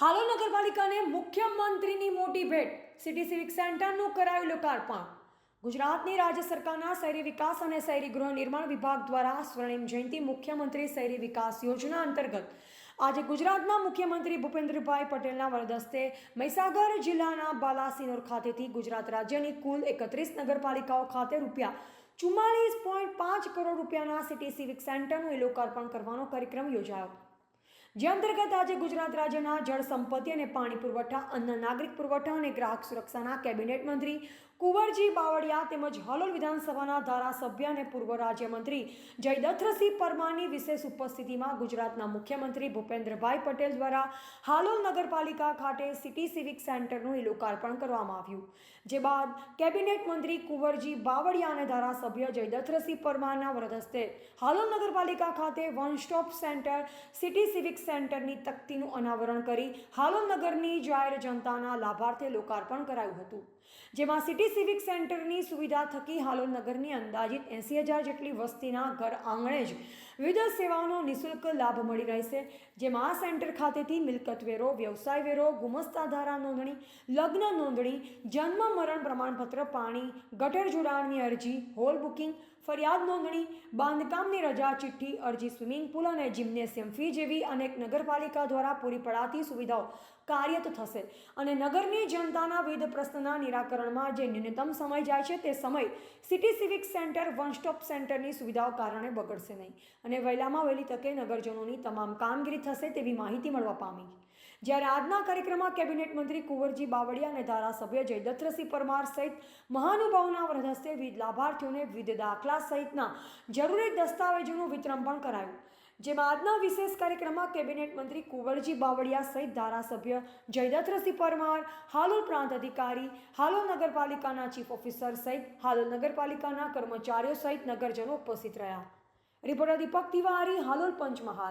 હાલોલ નગરપાલિકાને મુખ્યમંત્રીની મોટી ભેટ. સિટી સિવિક સેન્ટરનું કરાયું લોકાર્પણ. ગુજરાતની રાજ્ય સરકારના શહેરી વિકાસ અને શહેરી ગૃહ નિર્માણ વિભાગ દ્વારા સ્વર્ણિમ જયંતિ મુખ્યમંત્રી શહેરી વિકાસ યોજના અંતર્ગત આજે ગુજરાતના મુખ્યમંત્રી ભૂપેન્દ્રભાઈ પટેલના વરદસ્તે મહીસાગર જિલ્લાના બાલાસિનોર ખાતેથી ગુજરાત રાજ્યની કુલ એકત્રીસ નગરપાલિકાઓ ખાતે રૂપિયા ચુમ્માળીસ પોઈન્ટ પાંચ કરોડ રૂપિયાના સિટી સિવિક સેન્ટરનું લોકાર્પણ કરવાનો કાર્યક્રમ યોજાયો. જે અંતર્ગત આજે ગુજરાત રાજ્યના જળ સંપત્તિ અને પાણી પુરવઠા, અન્ન નાગરિક પુરવઠા અને ગ્રાહક સુરક્ષાના કેબિનેટ મંત્રી કુંવરજી બાવળિયા તેમજ હાલોલ વિધાનસભાના ધારાસભ્ય અને પૂર્વ રાજ્યમંત્રી જયદત્રસિંહ પરમારની વિશેષ ઉપસ્થિતિમાં ગુજરાતના મુખ્યમંત્રી ભૂપેન્દ્રભાઈ પટેલ દ્વારા હાલોલ નગરપાલિકા ખાતે સિટી સિવિક સેન્ટરનું લોકાર્પણ કરવામાં આવ્યું. જે બાદ કેબિનેટ મંત્રી કુંવરજી બાવળિયા અને ધારાસભ્ય જયદત્રસિંહ પરમારના વરદસ્તે હાલોલ નગરપાલિકા ખાતે one stop center city civic સેન્ટરની તકતીનું અનાવરણ કરી હાલોલ નગરની જાહેર જનતાના લાભાર્થે લોકાર્પણ કરાયું હતું. જેમાં સિટી સિવિક સેન્ટરની સુવિધા થકી હાલોલ નગરની અંદાજિત એંસી હજાર જેટલી વસ્તીના ઘર આંગણે જ વિવિધ સેવાઓનો નિઃશુલ્ક લાભ મળી રહેશે, જેમાં આ સેન્ટર ખાતેથી મિલકત વેરો, વ્યવસાય વેરો, ગુમસ્તા ધારા નોંધણી, લગ્ન નોંધણી, જન્મ મરણ પ્રમાણપત્ર, પાણી, ગટર જોડાણની અરજી, હોલ બુકિંગ, ફરિયાદ નોંધણી, બાંધકામની રજા, ચિઠ્ઠી, અરજી સ્વિમિંગ પુલ અને જિમ્નેશિયમ ફી જેવી અનેક નગરપાલિકા દ્વારા પૂરી પડાતી સુવિધાઓ કાર્યરત થશે. અને નગરની જનતાના વિવિધ પ્રશ્નના નિરાકરણમાં જે ન્યૂનતમ સમય જાય છે તે સમય city civic center, one stop સેન્ટરની સુવિધાઓ કારણે બગડશે નહીં. અને વહેલામાં વહેલી તકે નગરજનોની તમામ કામગીરી થશે તેવી માહિતી મળવા પામી. જ્યારે આજના કાર્યક્રમમાં કેબિનેટ મંત્રી કુંવરજી બાવળિયા અને ધારાસભ્ય જયદત્તસિંહ પરમાર સહિત મહાનુભાવોના વરદસ્તે વિવિધ લાભાર્થીઓને વિવિધ દાખલા સહિતના જરૂરી દસ્તાવેજોનું વિતરણ પણ કરાયું. જેમાં આજના વિશેષ કાર્યક્રમમાં કેબિનેટ મંત્રી કુંવરજી બાવળિયા સહિત ધારાસભ્ય જયદત્તસિંહ પરમાર, હાલોલ પ્રાંત અધિકારી, હાલોલ નગરપાલિકાના ચીફ ઓફિસર સહિત હાલોલ નગરપાલિકાના કર્મચારીઓ સહિત નગરજનો ઉપસ્થિત રહ્યા. રિપોર્ટર દીપક તિવારી, હાલોલ પંચમહાલ.